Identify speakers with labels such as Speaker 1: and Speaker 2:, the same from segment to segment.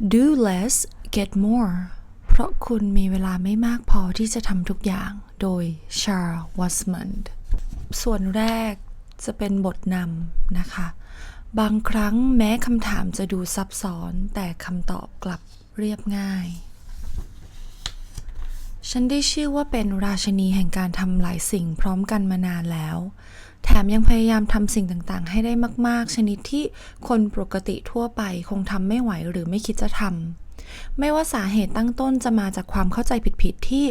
Speaker 1: do less get more เพราะคุณมีเวลาไม่มากพอที่จะทำทุกอย่าง โดย Charles Wasmond ส่วนแรกจะเป็นบทนำนะคะ บางครั้งแม้คำถามจะดูซับซ้อน แต่คำตอบกลับเรียบง่าย ฉันได้ชื่อว่าเป็นราชนีแห่งการทำหลายสิ่งพร้อมกันมานานแล้ว แถมยังพยายามทำสิ่งต่างๆ ให้ได้มาก ๆ ชนิดที่คนปกติทั่วไปคงทำไม่ไหวหรือไม่คิดจะทำ ไม่ว่าสาเหตุตั้งต้นจะมาจากความเข้าใจผิดๆ ที่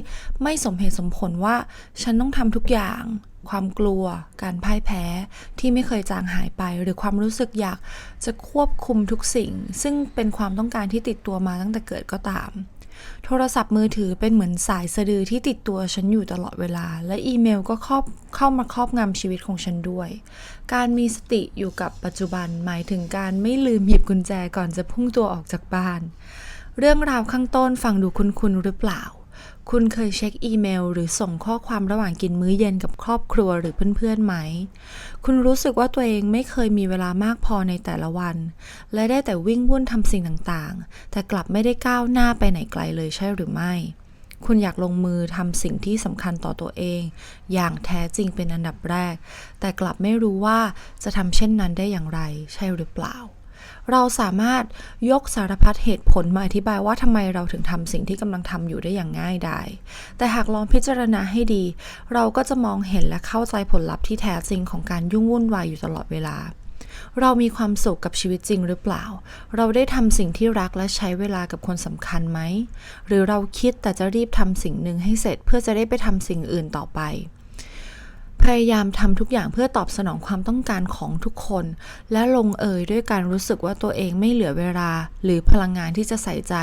Speaker 1: ไม่สมเหตุสมผลว่า ฉันต้องทำทุกอย่าง ความกลัว การพ่ายแพ้ที่ไม่เคยจางหายไป หรือความรู้สึกอยากจะควบคุมทุกสิ่ง ซึ่งเป็นความต้องการที่ติดตัวมาตั้งแต่เกิดก็ตาม โทรศัพท์มือถือเป็นเหมือนสายสะดือที่ติดตัวฉันอยู่ตลอดเวลา และอีเมลก็ครอบเข้ามาครอบงำชีวิตของฉันด้วย การมีสติอยู่กับปัจจุบันหมายถึงการไม่ลืมหยิบกุญแจก่อนจะพุ่งตัวออกจากบ้าน เรื่องราวข้างต้นฟังดูคุ้นๆหรือเปล่า คุณเคยเช็คอีเมล หรือส่งข้อความระหว่างกินมื้อเย็นกับครอบครัวหรือเพื่อนๆไหม คุณรู้สึกว่าตัวเองไม่เคยมีเวลามากพอในแต่ละวัน และได้แต่วิ่งวุ่นทำสิ่งต่างๆ แต่กลับไม่ได้ก้าวหน้าไปไหนไกลเลยใช่หรือไม่ คุณอยากลงมือทำสิ่งที่สำคัญต่อตัวเอง อย่างแท้จริงเป็นอันดับแรก แต่กลับไม่รู้ว่าจะทำเช่นนั้นได้อย่างไร ใช่หรือเปล่า เราสามารถยกสารพัดเหตุผลมาอธิบายว่าทำไมเราถึงทำสิ่งที่กำลังทำอยู่ได้อย่างง่ายดาย แต่หากลองพิจารณาให้ดี เราก็จะมองเห็นและเข้าใจผลลัพธ์ที่แท้จริงของการยุ่งวุ่นวายอยู่ตลอดเวลาเรามีความสุขกับชีวิตจริงหรือเปล่า เราได้ทำสิ่งที่รักและใช้เวลากับคนสำคัญไหม หรือเราคิดแต่จะรีบทำสิ่งหนึ่งให้เสร็จเพื่อจะได้ไปทำสิ่งอื่นต่อไป พยายามทำทุกอย่างเพื่อตอบสนองความต้องการของทุกคน และลงเอยด้วยการรู้สึกว่าตัวเองไม่เหลือเวลา หรือพลังงานที่จะใส่ใจ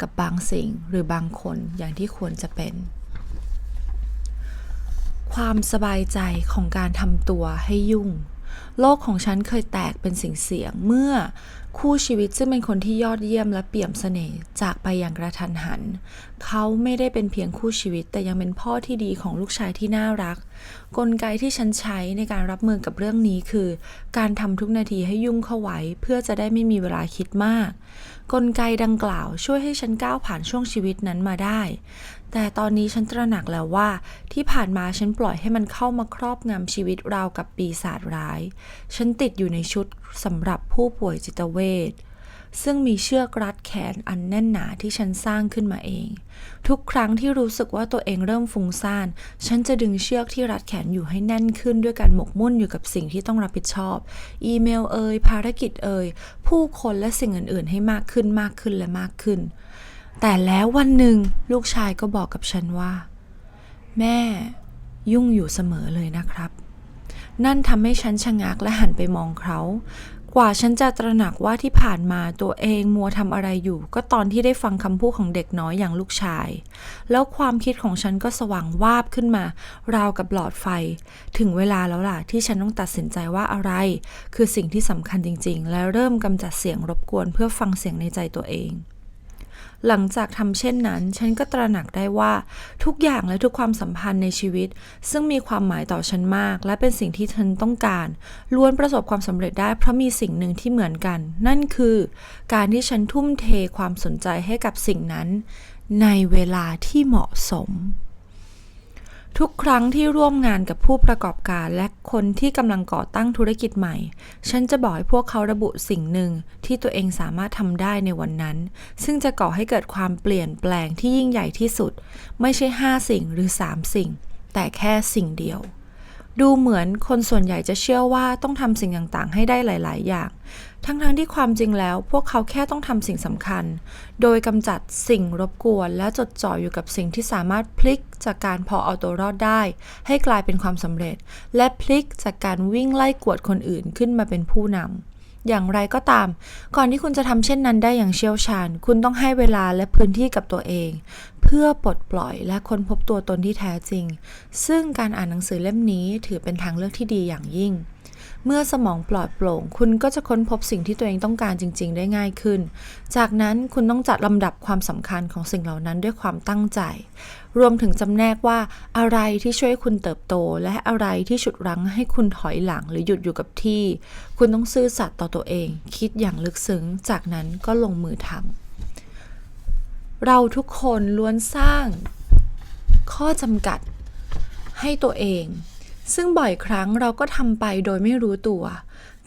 Speaker 1: กับบางสิ่งหรือบางคนอย่างที่ควรจะเป็น ความสบายใจของการทำตัวให้ยุ่ง โลกของฉันเคยแตกเป็นสิ่งเสียงเมื่อ คู่ชีวิตซึ่งเป็นคนที่ยอดเยี่ยมและเปี่ยมเสน่ห์จากไปอย่างกระทันหัน เขาไม่ได้เป็นเพียงคู่ชีวิต แต่ยังเป็นพ่อที่ดีของลูกชายที่น่ารัก กลไกที่ฉันใช้ในการรับมือกับเรื่องนี้คือ การทำทุกนาทีให้ยุ่งเข้าไว้ เพื่อจะได้ไม่มีเวลาคิดมาก กลไกดังกล่าวช่วยให้ฉันก้าวผ่านช่วงชีวิตนั้นมาได้ แต่ตอนนี้ฉันตระหนักแล้วว่า ที่ผ่านมาฉันปล่อยให้มันเข้ามาครอบงำชีวิตเรากับปีศาจร้าย ฉันติดอยู่ในชุดสำหรับผู้ป่วยจิตเวชซึ่งมีเชือกรัดแขนอันแน่นหนาที่ฉันสร้างขึ้นมาเอง ทุกครั้งที่รู้สึกว่าตัวเองเริ่มฟุ้งซ่าน ฉันจะดึงเชือกที่รัดแขนอยู่ให้แน่นขึ้นด้วยการหมกมุ่นอยู่กับสิ่งที่ต้องรับผิดชอบ อีเมลเอ่ยภารกิจเอ่ยผู้คนและสิ่งอื่น ๆ ให้มากขึ้นมากขึ้นและมากขึ้น แต่แล้ววันหนึ่งลูกชายก็บอกกับฉันว่า แม่ยุ่งอยู่เสมอเลยนะครับ นั่นทำให้ฉันชะงักและหันไปมองเขา กว่าฉันจะตระหนักว่าที่ผ่านมาตัวเองมัวทำอะไรอยู่ ก็ตอนที่ได้ฟังคำพูดของเด็กน้อยอย่างลูกชาย แล้วความคิดของฉันก็สว่างวาบขึ้นมา ราวกับหลอดไฟ ถึงเวลาแล้วล่ะที่ฉันต้องตัดสินใจว่าอะไร คือสิ่งที่สำคัญจริง ๆ และเริ่มกำจัดเสียงรบกวนเพื่อฟังเสียงในใจตัวเอง หลังจากทำเช่นนั้น ฉันก็ตระหนักได้ว่า ทุกอย่างและทุกความสัมพันธ์ในชีวิต ซึ่งมีความหมายต่อฉันมาก และเป็นสิ่งที่ฉันต้องการ ล้วนประสบความสำเร็จได้เพราะมีสิ่งหนึ่งที่เหมือนกัน นั่นคือ การที่ฉันทุ่มเทความสนใจให้กับสิ่งนั้น ในเวลาที่เหมาะสม ทุกครั้งที่ร่วมงานกับผู้ประกอบการและคนที่กำลังก่อตั้งธุรกิจใหม่ ฉันจะบอกให้พวกเขาระบุสิ่งหนึ่งที่ตัวเองสามารถทำได้ในวันนั้น ซึ่งจะก่อให้เกิดความเปลี่ยนแปลงที่ยิ่งใหญ่ที่สุด ไม่ใช่ 5 สิ่งหรือ 3 สิ่ง แต่แค่สิ่งเดียว ดูเหมือนคนส่วนใหญ่จะเชื่อว่าต้องทำสิ่งต่างๆ ให้ได้หลาย ๆ อย่าง ทั้งๆที่ความจริงแล้ว พวกเขาแค่ต้องทำสิ่งสำคัญ โดยกำจัดสิ่งรบกวน และจดจ่ออยู่กับสิ่งที่สามารถพลิกจากการพอเอาตัวรอดได้ ให้กลายเป็นความสำเร็จ และพลิกจากการวิ่งไล่กวดคนอื่นขึ้นมาเป็นผู้นำ อย่างไรก็ตาม ก่อนที่คุณจะทำเช่นนั้นได้อย่างเชี่ยวชาญ คุณต้องให้เวลาและพื้นที่กับตัวเอง เพื่อปลดปล่อยและค้นพบตัวตนที่แท้จริง ซึ่งการอ่านหนังสือเล่มนี้ถือเป็นทางเลือกที่ดีอย่างยิ่ง เมื่อสมองปลอดโปร่ง คุณก็จะค้นพบสิ่งที่ตัวเองต้องการจริง ๆ ได้ง่ายขึ้น จากนั้นคุณต้องจัดลำดับความสำคัญของสิ่งเหล่านั้นด้วยความตั้งใจ รวมถึงจำแนกว่าอะไรที่ช่วยคุณเติบโต และอะไรที่ฉุดรั้งให้คุณถอยหลังหรือหยุดอยู่กับที่ คุณต้องซื่อสัตย์ต่อตัวเอง คิดอย่างลึกซึ้ง จากนั้นก็ลงมือทำเราทุกคนล้วนสร้างข้อจำกัดให้ตัวเอง ซึ่งบ่อยครั้งเราก็ทำไปโดยไม่รู้ตัว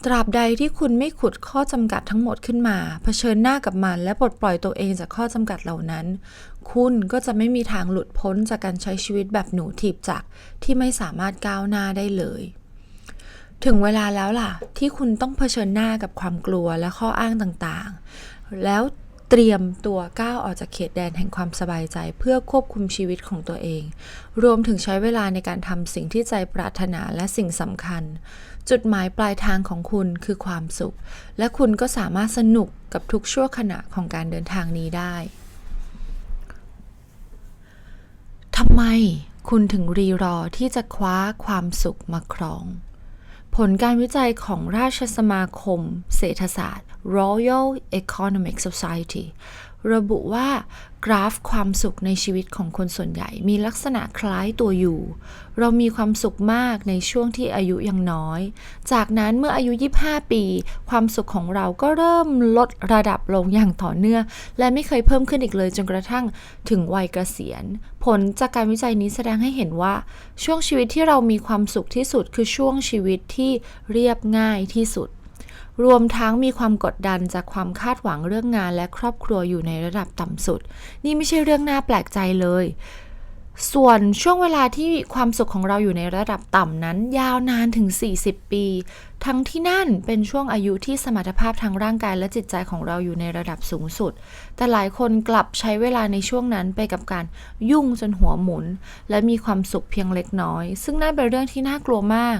Speaker 1: ตราบใดที่คุณไม่ขุดข้อจำกัดทั้งหมดขึ้นมา เผชิญหน้ากับมันและปลดปล่อยตัวเองจากข้อจำกัดเหล่านั้น คุณก็จะไม่มีทางหลุดพ้นจากการใช้ชีวิตแบบหนูถีบจักที่ไม่สามารถก้าวหน้าได้เลยถึงเวลาแล้วล่ะ ที่คุณต้องเผชิญหน้ากับความกลัวและข้ออ้างต่างๆ แล้ว เตรียมตัวก้าวออกจากเขตแดนแห่งความสบายใจเพื่อควบคุมชีวิตของตัวเอง รวมถึงใช้เวลาในการทำสิ่งที่ใจปรารถนาและสิ่งสำคัญ จุดหมายปลายทางของคุณคือความสุข และคุณก็สามารถสนุกกับทุกชั่วขณะของการเดินทางนี้ได้ทำไมคุณถึงรีรอที่จะคว้าความสุขมาครอง ผลการวิจัยของราชสมาคมเศรษฐศาสตร์ Royal Economic Society ระบุว่า กราฟความสุขในชีวิตของคนส่วนใหญ่ มีลักษณะคล้ายตัวอยู่ เรามีความสุขมากในช่วงที่อายุยังน้อย จากนั้นเมื่ออายุ 25 ปี ความสุขของเราก็เริ่มลดระดับลงอย่างต่อเนื่องและไม่เคยเพิ่มขึ้นอีกเลยจนกระทั่งถึงวัยเกษียณ ผลจากการวิจัยนี้แสดงให้เห็นว่า ช่วงชีวิตที่เรามีความสุขที่สุดคือช่วงชีวิตที่เรียบง่ายที่สุด รวมทั้งมีความกดดันจากความคาดหวังเรื่องงานและครอบครัวอยู่ในระดับต่ำสุด นี่ไม่ใช่เรื่องน่าแปลกใจเลย ส่วนช่วงเวลาที่ความสุขของเราอยู่ในระดับต่ำนั้น ยาวนานถึง 40 ปี ทั้งที่นั่นเป็นช่วงอายุที่สมรรถภาพทางร่างกายและจิตใจของเราอยู่ในระดับสูงสุด แต่หลายคนกลับใช้เวลาในช่วงนั้นไปกับการยุ่งจนหัวหมุน และมีความสุขเพียงเล็กน้อย ซึ่งน่าเป็นเรื่องที่น่ากลัวมาก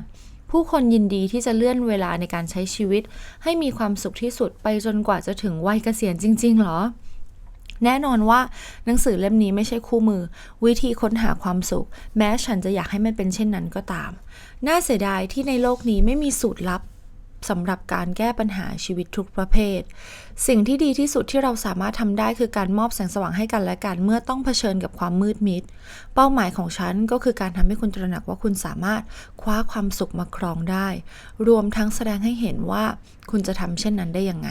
Speaker 1: ผู้คนยินดีที่จะเลื่อนเวลาในการใช้ชีวิต ให้มีความสุขที่สุดไปจนกว่าจะถึงวัยเกษียณจริงๆเหรอแน่นอนว่าหนังสือเล่มนี้ไม่ใช่คู่มือ วิธีค้นหาความสุข แม้ฉันจะอยากให้มันเป็นเช่นนั้นก็ตาม น่าเสียดายที่ในโลกนี้ไม่มีสูตรลับ สำหรับการแก้ปัญหาชีวิตทุกประเภท สิ่งที่ดีที่สุดที่เราสามารถทำได้คือการมอบแสงสว่างให้กันและกันเมื่อต้องเผชิญกับความมืดมิด เป้าหมายของฉันก็คือการทำให้คุณตระหนักว่าคุณสามารถคว้าความสุขมาครองได้ รวมทั้งแสดงให้เห็นว่าคุณจะทำเช่นนั้นได้ยังไง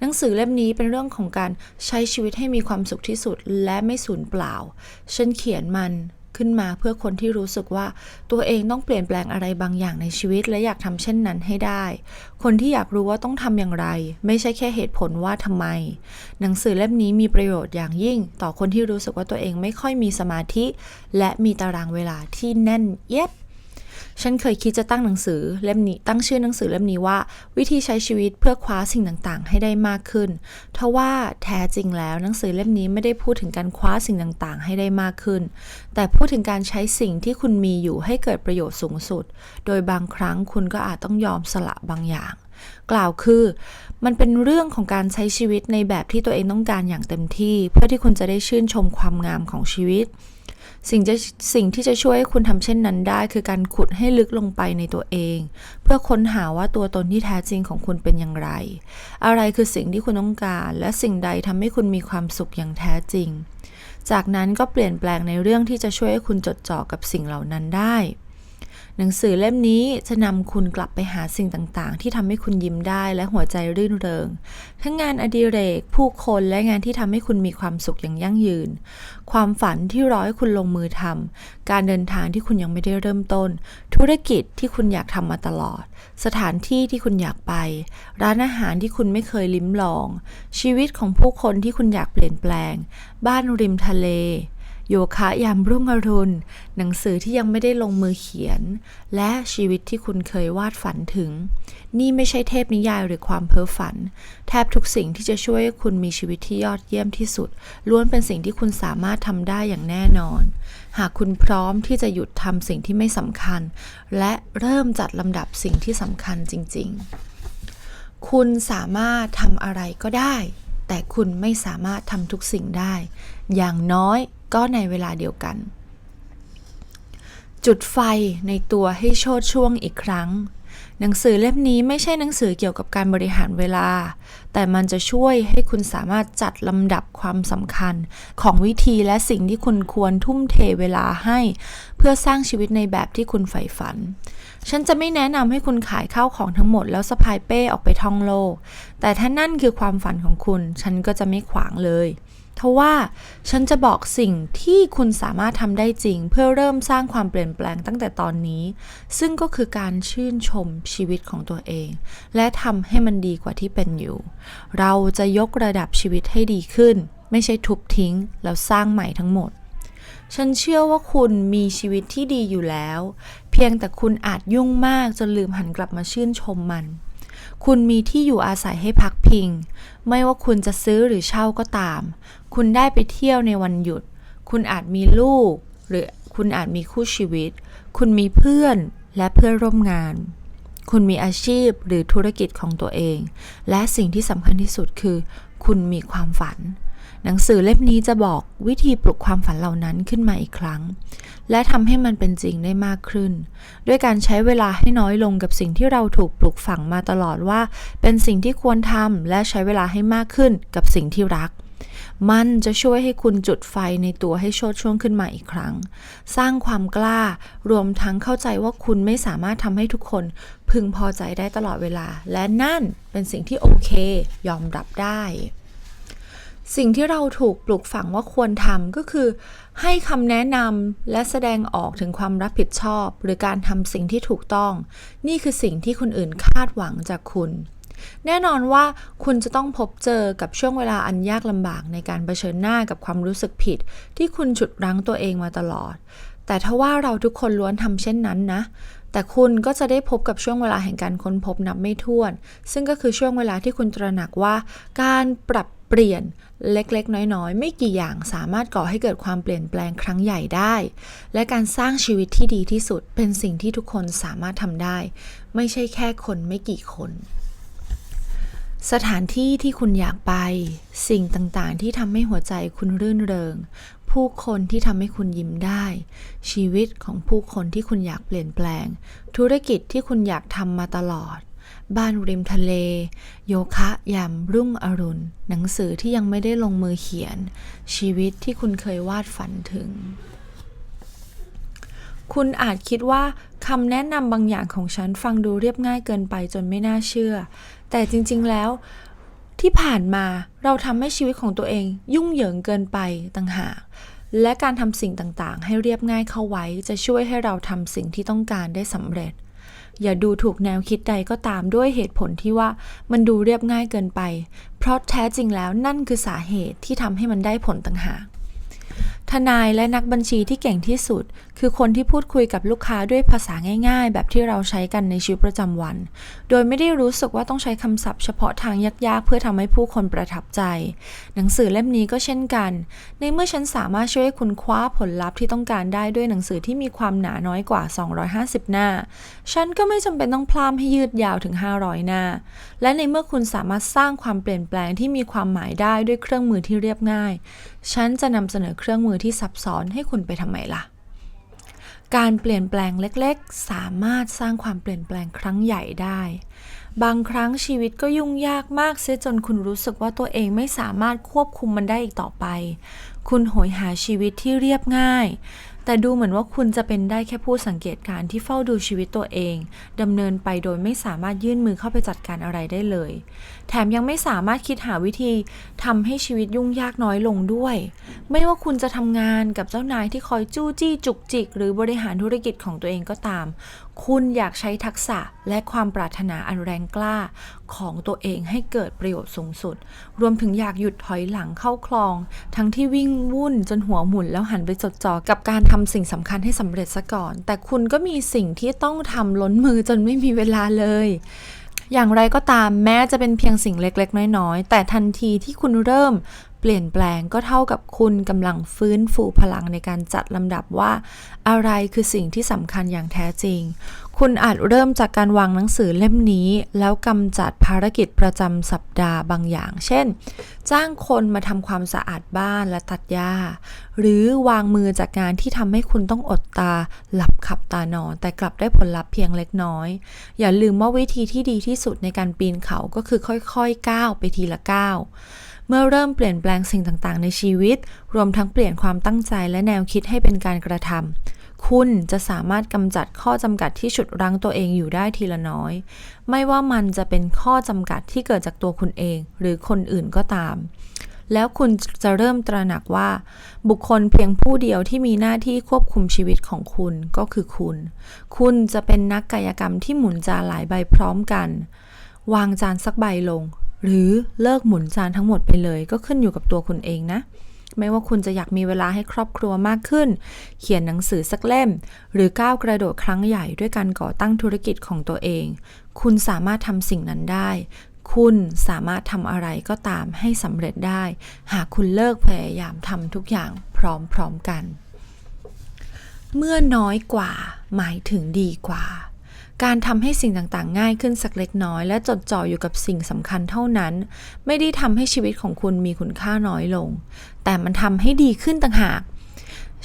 Speaker 1: หนังสือเล่มนี้เป็นเรื่องของการใช้ชีวิตให้มีความสุขที่สุดและไม่สูญเปล่า ฉันเขียนมัน ขึ้นมาเพื่อคนที่รู้สึกว่าตัวเองต้องเปลี่ยนแปลงอะไรบางอย่างในชีวิต และอยากทำเช่นนั้นให้ได้ คนที่อยากรู้ว่าต้องทำอย่างไร ไม่ใช่แค่เหตุผลว่าทำไม หนังสือเล่มนี้มีประโยชน์อย่างยิ่ง ต่อคนที่รู้สึกว่าตัวเองไม่ค่อยมีสมาธิ และมีตารางเวลาที่แน่นเย็บ ฉันเคยคิดจะตั้งหนังสือเล่มนี้ตั้งชื่อหนังสือเล่มนี้ว่า วิธีใช้ชีวิตเพื่อคว้าสิ่งต่างๆ ให้ได้มากขึ้นทว่าแท้จริงแล้วหนังสือเล่มนี้ไม่ได้พูดถึงการคว้าสิ่งต่างๆ ให้ได้มากขึ้น แต่พูดถึงการใช้สิ่งที่คุณมีอยู่ให้เกิดประโยชน์สูงสุด โดยบางครั้งคุณก็อาจต้องยอมสละบางอย่างกล่าวคือมันเป็นเรื่องของการใช้ชีวิตในแบบที่ตัวเองต้องการอย่างเต็มที่ เพื่อที่คุณจะได้ชื่นชมความงามของชีวิต สิ่งจะสิ่งที่จะช่วยให้คุณทำเช่นนั้นได้ คือการขุดให้ลึกลงไปในตัวเอง เพื่อค้นหาว่าตัวตนที่แท้จริงของคุณเป็นอย่างไร อะไรคือสิ่งที่คุณต้องการ และสิ่งใดทำให้คุณมีความสุขอย่างแท้จริง จากนั้นก็เปลี่ยนแปลงในเรื่องที่จะช่วยให้คุณจดจ่อกับสิ่งเหล่านั้นได้ หนังสือเล่มนี้จะนำคุณกลับไปหาสิ่งต่างๆ ที่ทำให้คุณยิ้มได้และหัวใจรื่นเริง ทั้งงานอดิเรก ผู้คนและงานที่ทำให้คุณมีความสุขอย่างยั่งยืน ความฝันที่รอให้คุณลงมือทำการเดินทางที่คุณยังไม่ได้เริ่มต้น ธุรกิจที่คุณอยากทำมาตลอด สถานที่ที่คุณอยากไป ร้านอาหารที่คุณไม่เคยลิ้มลอง ชีวิตของผู้คนที่คุณอยากเปลี่ยนแปลง บ้านริมทะเล โยคะยามรุ่งอรุณ หนังสือที่ยังไม่ได้ลงมือเขียน และชีวิตที่คุณเคยวาดฝันถึง นี่ไม่ใช่เทพนิยายหรือความเพ้อฝัน แทบทุกสิ่งที่จะช่วยให้คุณมีชีวิตที่ยอดเยี่ยมที่สุด ล้วนเป็นสิ่งที่คุณสามารถทำได้อย่างแน่นอน หากคุณพร้อมที่จะหยุดทำสิ่งที่ไม่สำคัญ และเริ่มจัดลำดับสิ่งที่สำคัญจริง ๆ คุณสามารถทำอะไรก็ได้แต่คุณไม่สามารถทำทุกสิ่งได้ อย่างน้อย ก็ในเวลาเดียวกัน จุดไฟในตัวให้โชดช่วงอีกครั้ง หนังสือเล่มนี้ไม่ใช่หนังสือเกี่ยวกับการบริหารเวลา แต่มันจะช่วยให้คุณสามารถจัดลำดับความสำคัญ ของวิธีและสิ่งที่คุณควรทุ่มเทเวลาให้ เพื่อสร้างชีวิตในแบบที่คุณใฝ่ฝันฉันจะไม่แนะนำให้คุณขายข้าวของทั้งหมดแล้วสะพายเป้ออกไปท่องโลก แต่ถ้านั่นคือความฝันของคุณ ฉันก็จะไม่ขวางเลย ทว่าฉันจะบอกสิ่งที่คุณสามารถทำได้จริง เพื่อเริ่มสร้างความเปลี่ยนแปลงตั้งแต่ตอนนี้ ซึ่งก็คือการชื่นชมชีวิตของตัวเอง และทำให้มันดีกว่าที่เป็นอยู่ เราจะยกระดับชีวิตให้ดีขึ้น ไม่ใช่ทุบทิ้ง แล้วสร้างใหม่ทั้งหมด ฉันเชื่อว่าคุณมีชีวิตที่ดีอยู่แล้ว เพียงแต่คุณอาจยุ่งมากจนลืมหันกลับมาชื่นชมมัน คุณมีที่อยู่อาศัยให้พักพิง ไม่ว่าคุณจะซื้อหรือเช่าก็ตาม คุณได้ไปเที่ยวในวันหยุด คุณอาจมีลูก หรือคุณอาจมีคู่ชีวิต คุณมีเพื่อนและเพื่อนร่วมงาน คุณมีอาชีพหรือธุรกิจของตัวเอง และสิ่งที่สำคัญที่สุดคือ คุณมีความฝัน หนังสือเล่มนี้จะบอกวิธีปลุกความฝันเหล่านั้นขึ้นมาอีกครั้ง และทำให้มันเป็นจริงได้มากขึ้น ด้วยการใช้เวลาให้น้อยลงกับสิ่งที่เราถูกปลูกฝังมาตลอดว่า เป็นสิ่งที่ควรทำและใช้เวลาให้มากขึ้นกับสิ่งที่รัก มันจะช่วยให้คุณจุดไฟในตัวให้โชดช่วงขึ้นมาอีกครั้ง สร้างความกล้ารวมทั้งเข้าใจว่าคุณไม่สามารถทำให้ทุกคนพึงพอใจได้ตลอดเวลา และนั่นเป็นสิ่งที่โอเค ยอมรับได้ สิ่งที่เราถูกปลูกฝังว่าควรทำก็คือ ให้คำแนะนำและแสดงออกถึงความรับผิดชอบ หรือการทำสิ่งที่ถูกต้อง นี่คือสิ่งที่คนอื่นคาดหวังจากคุณ แน่นอนว่าคุณจะต้องพบเจอกับช่วงเวลาอันยากลำบากในการเผชิญหน้ากับความรู้สึกผิด ที่คุณฉุดรั้งตัวเองมาตลอด แต่ถ้าว่าเราทุกคนล้วนทำเช่นนั้นนะแต่คุณก็จะได้พบกับช่วงเวลาแห่งการค้นพบนับไม่ถ้วน ซึ่งก็คือช่วงเวลาที่คุณตระหนักว่า การปรับเปลี่ยน เล็กๆ น้อยๆ ไม่กี่อย่างสามารถก่อให้เกิดความเปลี่ยนแปลงครั้งใหญ่ได้ และการสร้างชีวิตที่ดีที่สุดเป็นสิ่งที่ทุกคนสามารถทำได้ ไม่ใช่แค่คนไม่กี่คน สถานที่ที่คุณอยากไป สิ่งต่างๆ ที่ทำให้หัวใจคุณรื่นเริง ผู้คนที่ทำให้คุณยิ้มได้ ชีวิตของผู้คนที่คุณอยากเปลี่ยนแปลง ธุรกิจที่คุณอยากทำมาตลอด บ้านริมทะเล โยคะยามรุ่งอรุณ หนังสือที่ยังไม่ได้ลงมือเขียน ชีวิตที่คุณเคยวาดฝันถึง คุณอาจคิดว่าคำแนะนำบางอย่างของฉันฟังดูเรียบง่ายเกินไปจนไม่น่าเชื่อ แต่จริง ๆ แล้วที่ผ่านมาเราทำให้ชีวิตของตัวเอง ยุ่งเหยิงเกินไปต่างหาก และการทำสิ่งต่างๆ ให้เรียบง่ายเข้าไว้จะช่วยให้เราทำสิ่งที่ต้องการได้สำเร็จ อย่าดูถูกแนวคิดใดก็ตามด้วยเหตุผลที่ว่ามันดูเรียบง่ายเกินไป เพราะแท้จริงแล้วนั่นคือสาเหตุที่ทำให้มันได้ผลต่างหาก ทนายและนักบัญชีที่เก่งที่สุด คือคนที่พูดคุยกับลูกค้าด้วยภาษาง่าย ๆ แบบที่เราใช้กันในชีวิตประจำวัน โดยไม่ได้รู้สึกว่าต้องใช้คำศัพท์เฉพาะทางยากๆ เพื่อทำให้ผู้คนประทับใจ หนังสือเล่มนี้ก็เช่นกัน ในเมื่อฉันสามารถช่วยให้คุณคว้าผลลัพธ์ที่ต้องการได้ด้วยหนังสือที่มีความหนาน้อยกว่า 250 หน้า ฉันก็ไม่จำเป็นต้องพลามให้ยืดยาวถึง 500 หน้า และในเมื่อคุณสามารถสร้างความเปลี่ยนแปลงที่มีความหมายได้ด้วยเครื่องมือที่เรียบง่ายฉันจะนำเสนอเครื่องมือที่ซับซ้อนให้คุณไปทำไมล่ะ การเปลี่ยนแปลงเล็กๆ สามารถสร้างความเปลี่ยนแปลงครั้งใหญ่ได้ บางครั้งชีวิตก็ยุ่งยากมากเสียจนคุณรู้สึกว่าตัวเองไม่สามารถควบคุมมันได้อีกต่อไป คุณโหยหาชีวิตที่เรียบง่าย แต่ดูเหมือนว่าคุณจะเป็นได้แค่ผู้สังเกตการณ์ที่เฝ้าดูชีวิตตัวเองดำเนินไปโดยไม่สามารถยื่นมือเข้าไปจัดการอะไรได้เลย แถมยังไม่สามารถคิดหาวิธีทำให้ชีวิตยุ่งยากน้อยลงด้วย ไม่ว่าคุณจะทำงานกับเจ้านายที่คอยจู้จี้จุกจิก หรือบริหารธุรกิจของตัวเองก็ตาม คุณอยากใช้ทักษะและความปรารถนาอันแรงกล้าของตัวเองให้เกิดประโยชน์สูงสุด รวมถึงอยากหยุดถอยหลังเข้าคลอง ทั้งที่วิ่งวุ่นจนหัวหมุนแล้วหันไปจดจ่อกับการทำสิ่งสำคัญให้สำเร็จซะก่อน แต่คุณก็มีสิ่งที่ต้องทำล้นมือจนไม่มีเวลาเลยอย่างไรก็ตามแม้จะเป็นเพียงสิ่งเล็กๆ น้อยๆ แต่ทันทีที่คุณเริ่ม เปลี่ยนแปลงก็เท่ากับคุณกำลังฟื้นฟูพลังในการจัดลำดับว่า อะไรคือสิ่งที่สำคัญอย่างแท้จริง คุณอาจเริ่มจากการวางหนังสือเล่มนี้ แล้วกำจัดภารกิจประจำสัปดาห์บางอย่าง เช่น จ้างคนมาทำความสะอาดบ้านและตัดหญ้า หรือวางมือจากงานที่ทำให้คุณต้องอดตา หลับขับตานอน แต่กลับได้ผลลัพธ์เพียงเล็กน้อย อย่าลืมว่าวิธีที่ดีที่สุดในการปีนเขาก็คือค่อยๆก้าวไปทีละก้าว เมื่อเริ่มเปลี่ยนแปลงสิ่งต่างๆ ในชีวิต รวมทั้งเปลี่ยนความตั้งใจและแนวคิดให้เป็นการกระทำคุณจะสามารถกำจัดข้อจำกัดที่ฉุดรั้งตัวเองอยู่ได้ทีละน้อย ไม่ว่ามันจะเป็นข้อจำกัดที่เกิดจากตัวคุณเอง หรือคนอื่นก็ตาม แล้วคุณจะเริ่มตระหนักว่า บุคคลเพียงผู้เดียวที่มีหน้าที่ควบคุมชีวิตของคุณก็คือคุณ คุณจะเป็นนักกายกรรมที่หมุนจานหลายใบพร้อมกัน วางจานสักใบลง หรือเลิกหมุนจานทั้งหมดไปเลย ก็ขึ้นอยู่กับตัวคุณเองนะ ไม่ว่าคุณจะอยากมีเวลาให้ครอบครัวมากขึ้น เขียนหนังสือสักเล่ม หรือก้าวกระโดดครั้งใหญ่ด้วยการก่อตั้งธุรกิจของตัวเอง คุณสามารถทำสิ่งนั้นได้ คุณสามารถทำอะไรก็ตามให้สำเร็จได้ หากคุณเลิกพยายามทำทุกอย่างพร้อมๆกัน เมื่อน้อยกว่า หมายถึงดีกว่า การทำให้สิ่งต่างๆ ง่ายขึ้นสักเล็กน้อย และจดจ่ออยู่กับสิ่งสำคัญเท่านั้น ไม่ได้ทำให้ชีวิตของคุณมีคุณค่าน้อยลง แต่มันทำให้ดีขึ้นต่างหาก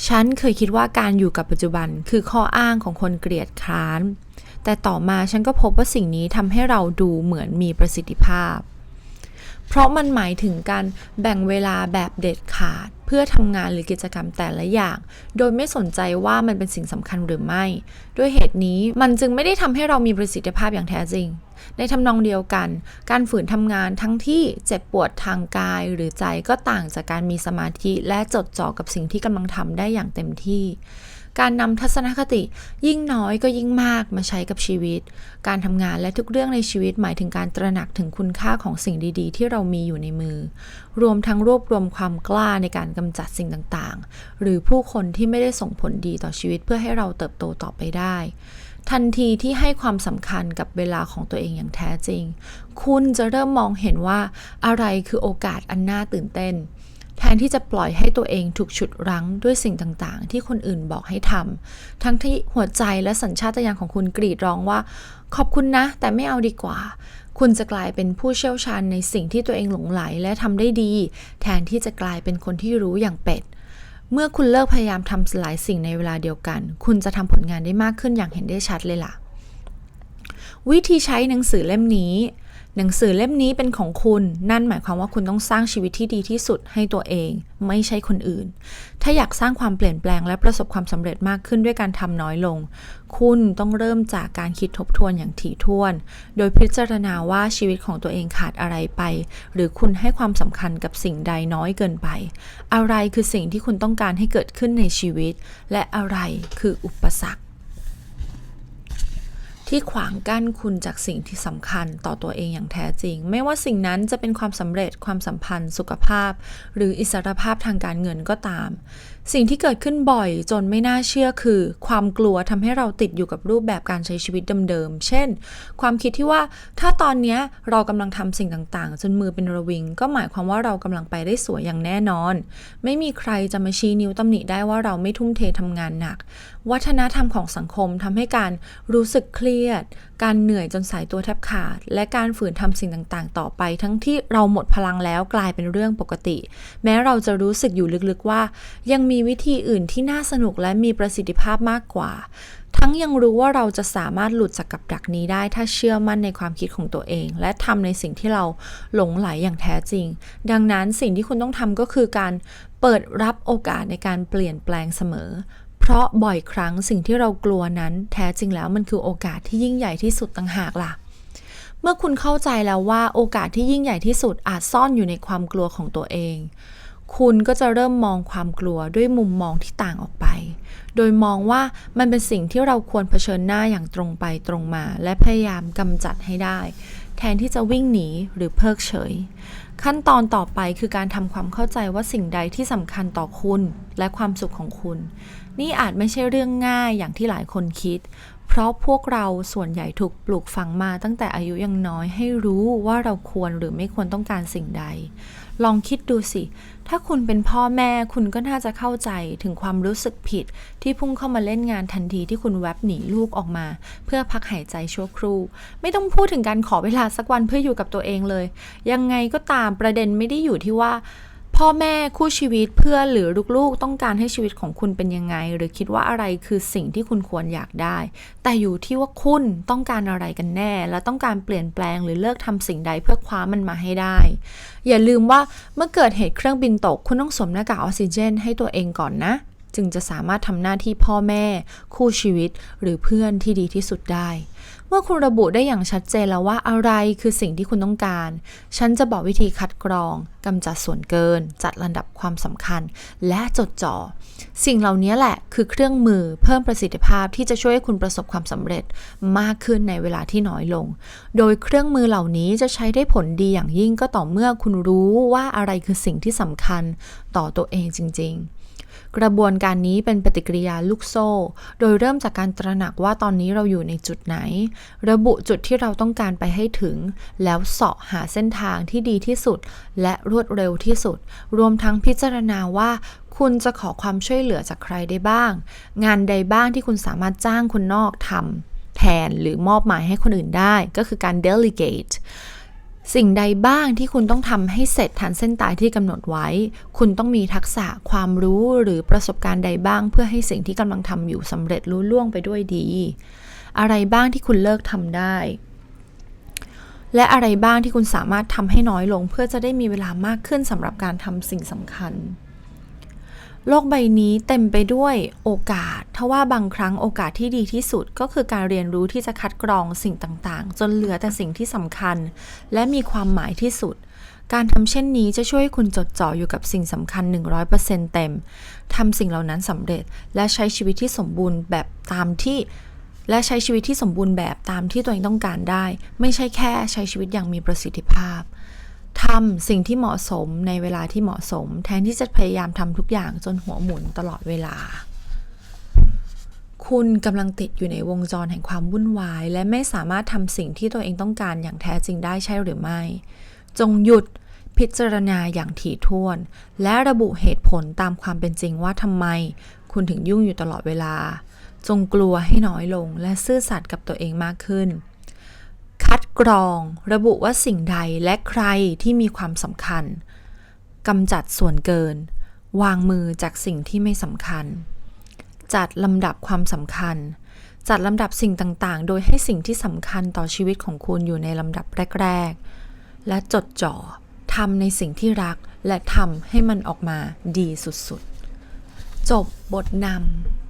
Speaker 1: ฉันเคยคิดว่าการอยู่กับปัจจุบันคือข้ออ้างของคนเกลียดคร้าน แต่ต่อมาฉันก็พบว่าสิ่งนี้ทำให้เราดูเหมือนมีประสิทธิภาพ เพราะมันหมายถึงการแบ่งเวลาแบบเด็ดขาด เพื่อทำงานหรือกิจกรรมแต่ละอย่าง โดยไม่สนใจว่ามันเป็นสิ่งสำคัญหรือไม่ ด้วยเหตุนี้มันจึงไม่ได้ทำให้เรามีประสิทธิภาพอย่างแท้จริง ในทำนองเดียวกัน การฝืนทำงานทั้งที่เจ็บปวดทางกายหรือใจก็ต่างจากการมีสมาธิและจดจ่อกับสิ่งที่กำลังทำได้อย่างเต็มที่ การนำทัศนคติ ยิ่งน้อยก็ยิ่งมากมาใช้กับชีวิต การทำงานและทุกเรื่องในชีวิตหมายถึงการตระหนักถึงคุณค่าของสิ่งดีๆ ที่เรามีอยู่ในมือ รวมทั้งรวบรวมความกล้าในการกำจัดสิ่งต่างๆ หรือผู้คนที่ไม่ได้ส่งผลดีต่อชีวิตเพื่อให้เราเติบโตต่อไปได้ทันทีที่ให้ความสำคัญกับเวลาของตัวเองอย่างแท้จริง คุณจะเริ่มมองเห็นว่าอะไรคือโอกาสอันน่าตื่นเต้น แทนที่จะปล่อยให้ตัวเองถูกฉุดรั้งด้วยสิ่งต่างๆ ที่คนอื่นบอกให้ทำทั้งที่หัวใจและสัญชาตญาณของคุณกรีดร้องว่า ขอบคุณนะ แต่ไม่เอาดีกว่า คุณจะกลายเป็นผู้เชี่ยวชาญในสิ่งที่ตัวเองหลงไหลและทำได้ดี แทนที่จะกลายเป็นคนที่รู้อย่างเป็ด เมื่อคุณเลิกพยายามทำหลายสิ่งในเวลาเดียวกัน คุณจะทำผลงานได้มากขึ้นอย่างเห็นได้ชัดเลยล่ะวิธีใช้หนังสือเล่มนี้ หนังสือเล่มนี้เป็นของคุณ นั่นหมายความว่าคุณต้องสร้างชีวิตที่ดีที่สุดให้ตัวเอง ไม่ใช่คนอื่น ถ้าอยากสร้างความเปลี่ยนแปลงและประสบความสำเร็จมากขึ้นด้วยการทำน้อยลง คุณต้องเริ่มจากการคิดทบทวนอย่างถี่ถ้วน โดยพิจารณาว่าชีวิตของตัวเองขาดอะไรไป หรือคุณให้ความสำคัญกับสิ่งใดน้อยเกินไป อะไรคือสิ่งที่คุณต้องการให้เกิดขึ้นในชีวิต และอะไรคืออุปสรรค ที่ขวางกั้นคุณจากสิ่งที่สำคัญต่อตัวเองอย่างแท้จริง ไม่ว่าสิ่งนั้นจะเป็นความสำเร็จความสัมพันธ์ สุขภาพ หรืออิสรภาพทางการเงินก็ตาม สิ่งที่เกิดขึ้นบ่อยจนไม่น่าเชื่อคือ ความกลัวทำให้เราติดอยู่กับรูปแบบการใช้ชีวิตเดิมๆ เช่น ความคิดที่ว่าถ้าตอนนี้เรากำลังทำสิ่งต่างๆ จนมือเป็นระวิง ก็หมายความว่าเรากำลังไปได้สวยอย่างแน่นอน ไม่มีใครจะมาชี้นิ้วตำหนิได้ว่าเราไม่ทุ่มเททำงานหนัก วัฒนธรรมของสังคมทำให้การรู้สึกเครียดการเหนื่อยจนสายตัวแทบขาด และการฝืนทำสิ่งต่างๆ ต่อไป ทั้งที่เราหมดพลังแล้วกลายเป็นเรื่องปกติ แม้เราจะรู้สึกอยู่ลึกๆว่า ยังมีวิธีอื่นที่น่าสนุกและมีประสิทธิภาพมากกว่า ทั้งยังรู้ว่าเราจะสามารถหลุดจากกับดักนี้ได้ ถ้าเชื่อมั่นในความคิดของตัวเอง และทำในสิ่งที่เราหลงไหลอย่างแท้จริง ดังนั้นสิ่งที่คุณต้องทำก็คือการเปิดรับโอกาสในการเปลี่ยนแปลงเสมอ เพราะบ่อยครั้งสิ่งที่เรากลัวนั้นแท้จริงแล้วมันคือโอกาสที่ยิ่งใหญ่ที่สุดต่างหากล่ะ เมื่อคุณเข้าใจแล้วว่าโอกาสที่ยิ่งใหญ่ที่สุดอาจซ่อนอยู่ในความกลัวของตัวเอง คุณก็จะเริ่มมองความกลัวด้วยมุมมองที่ต่างออกไป โดยมองว่ามันเป็นสิ่งที่เราควรเผชิญหน้าอย่างตรงไปตรงมา และพยายามกำจัดให้ได้ แทนที่จะวิ่งหนีหรือเพิกเฉยขั้นตอนต่อไปคือการทำความเข้าใจว่าสิ่งใดที่สำคัญต่อคุณและความสุขของคุณ นี่อาจไม่ใช่เรื่องง่ายอย่างที่หลายคนคิด เพราะพวกเราส่วนใหญ่ถูกปลูกฝังมาตั้งแต่อายุยังน้อยให้รู้ว่าเราควรหรือไม่ควรต้องการสิ่งใด ลองคิดดูสิ ถ้าคุณเป็นพ่อแม่คุณก็น่าจะเข้าใจถึงความรู้สึกผิด ที่พุ่งเข้ามาเล่นงานทันทีที่คุณแวบหนีลูกออกมา เพื่อพักหายใจชั่วครู่ ไม่ต้องพูดถึงการขอเวลาสักวันเพื่ออยู่กับตัวเองเลย ยังไงก็ตามประเด็นไม่ได้อยู่ที่ว่า พ่อแม่คู่ชีวิตเพื่อนหรือลูกๆ ต้องการให้ชีวิตของคุณเป็นยังไง หรือคิดว่าอะไรคือสิ่งที่คุณควรอยากได้ แต่อยู่ที่ว่าคุณต้องการอะไรกันแน่ และต้องการเปลี่ยนแปลงหรือเลิกทำสิ่งใดเพื่อคว้ามันมาให้ได้ อย่าลืมว่าเมื่อเกิดเหตุเครื่องบินตก คุณต้องสวมหน้ากากออกซิเจน ให้ตัวเองก่อนนะ จึงจะสามารถทำหน้าที่พ่อแม่ คู่ชีวิต หรือเพื่อนที่ดีที่สุดได้ มื่อคุณระบุได้อย่างชัดเจนแล้วว่าอะไรคือสิ่งที่คุณต้องการ ฉันจะบอกวิธีคัดกรองกำจัดส่วนเกิน จัดลำดับความสำคัญ และจดจ่อ สิ่งเหล่านี้แหละคือเครื่องมือเพิ่มประสิทธิภาพที่จะช่วยให้คุณประสบความสำเร็จมากขึ้นในเวลาที่น้อยลง โดยเครื่องมือเหล่านี้จะใช้ได้ผลดีอย่างยิ่งก็ต่อเมื่อคุณรู้ว่าอะไรคือสิ่งที่สำคัญต่อตัวเองจริง ๆกระบวนการนี้เป็นปฏิกิริยาลูกโซ่ โดยเริ่มจากการตระหนักว่าตอนนี้เราอยู่ในจุดไหนระบุจุดที่เราต้องการไปให้ถึง แล้วเสาะหาเส้นทางที่ดีที่สุด และรวดเร็วที่สุด รวมทั้งพิจารณาว่าคุณจะขอความช่วยเหลือจากใครได้บ้าง งานใดบ้างที่คุณสามารถจ้างคนนอกทำแทนหรือมอบหมายให้คนอื่นได้ ก็คือการ delegate สิ่งใดบ้างที่คุณต้องทำให้เสร็จทันเส้นตายที่กำหนดไว้ คุณต้องมีทักษะความรู้หรือประสบการณ์ใดบ้าง เพื่อให้สิ่งที่กำลังทำอยู่สำเร็จรุ่ล่วงไปด้วยดี อะไรบ้างที่คุณเลิกทำได้ และอะไรบ้างที่คุณสามารถทำให้น้อยลง เพื่อจะได้มีเวลามากขึ้นสำหรับการทำสิ่งสำคัญ โลกใบนี้เต็มไปด้วยโอกาสทว่าบางครั้งโอกาสที่ดีที่สุดก็คือการเรียนรู้ที่จะคัดกรองสิ่งต่างๆ จนเหลือแต่สิ่งที่สำคัญ และมีความหมายที่สุดการทำเช่นนี้จะช่วยให้คุณจดจ่ออยู่กับสิ่งสำคัญ 100%เต็ม ทำสิ่งเหล่านั้นสำเร็จและใช้ชีวิตที่สมบูรณ์แบบตามที่ และใช้ชีวิตที่สมบูรณ์แบบตามที่ตัวเองต้องการได้ ไม่ใช่แค่ใช้ชีวิตอย่างมีประสิทธิภาพทำสิ่งที่เหมาะสมในเวลาที่เหมาะสม แทนที่จะพยายามทำทุกอย่างจนหัวหมุนตลอดเวลา คุณกำลังติดอยู่ในวงจรแห่งความวุ่นวาย และไม่สามารถทำสิ่งที่ตัวเองต้องการอย่างแท้จริงได้ใช่หรือไม่ จงหยุดพิจารณาอย่างถี่ถ้วน และระบุเหตุผลตามความเป็นจริงว่าทำไม คุณถึงยุ่งอยู่ตลอดเวลา จงกลัวให้น้อยลงและซื่อสัตย์กับตัวเองมากขึ้น คัดกรองระบุว่าสิ่งใดและใครที่มีความสำคัญกำจัดส่วนเกิน วางมือจากสิ่งที่ไม่สำคัญ จัดลำดับความสำคัญ จัดลำดับสิ่งต่างๆ โดยให้สิ่งที่สำคัญต่อชีวิตของคุณอยู่ในลำดับแรก ๆ และจดจ่อทำในสิ่งที่รักและทำให้มันออกมาดีสุดๆ จบบทนำ